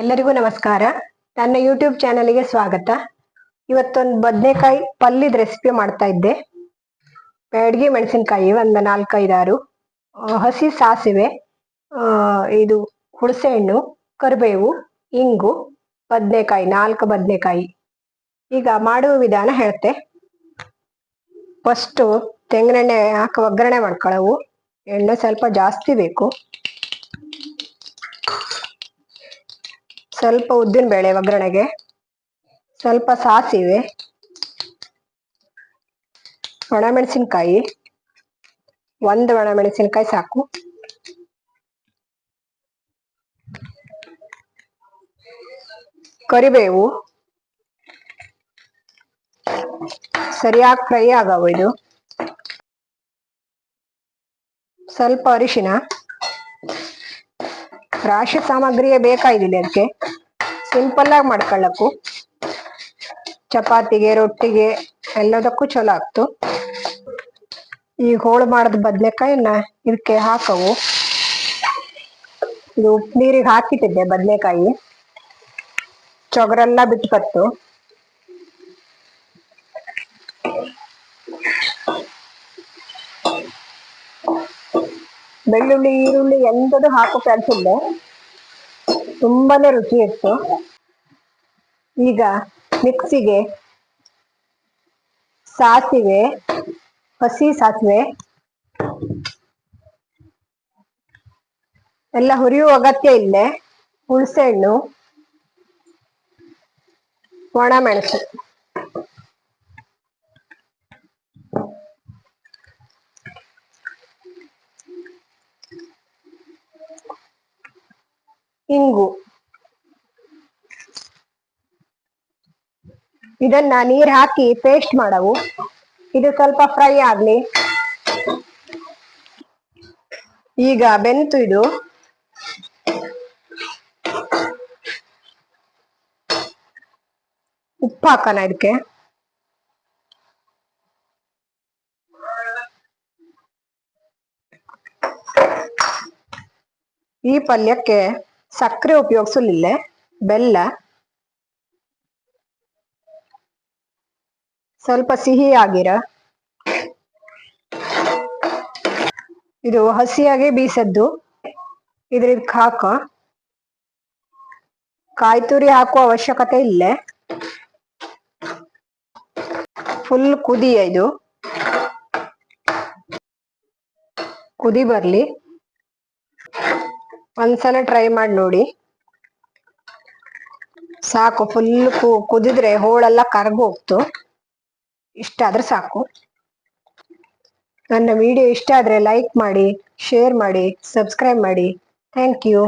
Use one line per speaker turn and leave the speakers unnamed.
ಎಲ್ಲರಿಗೂ ನಮಸ್ಕಾರ. ನನ್ನ ಯೂಟ್ಯೂಬ್ ಚಾನಲ್ಗೆ ಸ್ವಾಗತ. ಇವತ್ತೊಂದು ಬದನೆಕಾಯಿ ಪಲ್ಯದ ರೆಸಿಪಿ ಮಾಡ್ತಾ ಇದ್ದೆ. ಬ್ಯಾಡಗಿ ಮೆಣಸಿನಕಾಯಿ ಒಂದು ನಾಲ್ಕೈದಾರು. ಹಸಿ ಸಾಸಿವೆ ಇದು ಹುಣಸೆ ಹಣ್ಣು ಕರಿಬೇವು, ಇಂಗು, ಬದನೆಕಾಯಿ, ನಾಲ್ಕು ಬದನೆಕಾಯಿ. ಈಗ ಮಾಡುವ ವಿಧಾನ ಹೇಳ್ತೆ. ಫಸ್ಟು ತೆಂಗಿನೆಣ್ಣೆ ಹಾಕಿ ಒಗ್ಗರಣೆ ಮಾಡ್ಕೊಳ್ಳವು. ಎಣ್ಣೆ ಸ್ವಲ್ಪ ಜಾಸ್ತಿ ಬೇಕು. ಸ್ವಲ್ಪ ಉದ್ದಿನ ಬೇಳೆ ಒಗ್ಗರಣೆಗೆ. ಸ್ವಲ್ಪ ಸಾಸಿವೆ. ಒಣಮೆಣಸಿನ್ಕಾಯಿ. ಒಂದು ಒಣಮೆಣಸಿನ್ಕಾಯಿ ಸಾಕು. ಕರಿಬೇವು. ಸರಿಯಾಗಿ ಫ್ರೈ ಆಗವು ಇದು. ಸ್ವಲ್ಪ ಅರಿಶಿನ. ರಾಶಿ ಸಾಮಗ್ರಿಯೇ ಬೇಕಾಗಿದೆ ಅದಕ್ಕೆ ಸಿಂಪಲ್ ಆಗಿ ಮಾಡ್ಕೊಳ್ಳಕ್ಕು ಚಪಾತಿಗೆ, ರೊಟ್ಟಿಗೆ ಎಲ್ಲದಕ್ಕೂ ಚಲೋ ಆಗ್ತು. ಈ ಹೋಳು ಮಾಡಿದ ಬದ್ನೆಕಾಯಿನ ಇದಕ್ಕೆ ಹಾಕವು. ಇದು ಉಪ್ಪು ನೀರಿಗೆ ಹಾಕಿಟ್ಟಿದ್ದೆ ಬದ್ನೆಕಾಯಿ. ಚೊಗರೆಲ್ಲ ಬಿಟ್ಕತ್ತು ಬೆಳ್ಳುಳ್ಳಿ, ಈರುಳ್ಳಿ ಎಂಥದ್ದು ಹಾಕೋ ಕೆಲಸಿಲ್ಲ ತುಂಬಾನೇ ರುಚಿ ಇತ್ತು. ಈಗ ಮಿಕ್ಸಿಗೆ ಸಾಸಿವೆ, ಹಸಿ ಸಾಸಿವೆ, ಎಲ್ಲ ಹುರಿಯುವ ಅಗತ್ಯ ಇಲ್ಲೇ. ಹುಣಸೆ ಹಣ್ಣು ಒಣ ಮೆಣಸು. ಇಂಗು. ಇದನ್ನ ನೀರ್ ಹಾಕಿ ಪೇಸ್ಟ್ ಮಾಡವು. ಇದು ಸ್ವಲ್ಪ ಫ್ರೈ ಆಗ್ಲಿ. ಈಗ ಬೆಂತು ಇದು. ಉಪ್ಪು ಹಾಕೋಣ ಇದಕ್ಕೆ. ಈ ಪಲ್ಯಕ್ಕೆ ಸಕ್ಕರೆ ಉಪಯೋಗಿಸಲಿಲ್ಲ ಬೆಲ್ಲ, ಸ್ವಲ್ಪ ಸಿಹಿ ಆಗಿರ, ಇದು ಹಸಿಯಾಗೆ ಬೀಸದ್ದು ಇದ್ರ ಇದಕ್ಕೆ ಹಾಕ ಕಾಯಿ ತುರಿ ಹಾಕುವ ಅವಶ್ಯಕತೆ ಇಲ್ಲ ಫುಲ್ ಕುದಿಯ ಇದು, ಕುದಿ ಬರ್ಲಿ. ಒಂದ್ಸಲ ಟ್ರೈ ಮಾಡಿ ನೋಡಿ. ಸಾಕು ಫುಲ್ ಕುದಿದ್ರೆ ಹೋಳೆಲ್ಲ ಕರ್ಗು ಹೋಗ್ತು. ಇಷ್ಟ ಆದ್ರೆ ಸಾಕು. ನನ್ನ ವಿಡಿಯೋ ಇಷ್ಟ ಆದ್ರೆ ಲೈಕ್ ಮಾಡಿ ಶೇರ್ ಮಾಡಿ ಸಬ್ಸ್ಕ್ರೈಬ್ ಮಾಡಿ. Thank you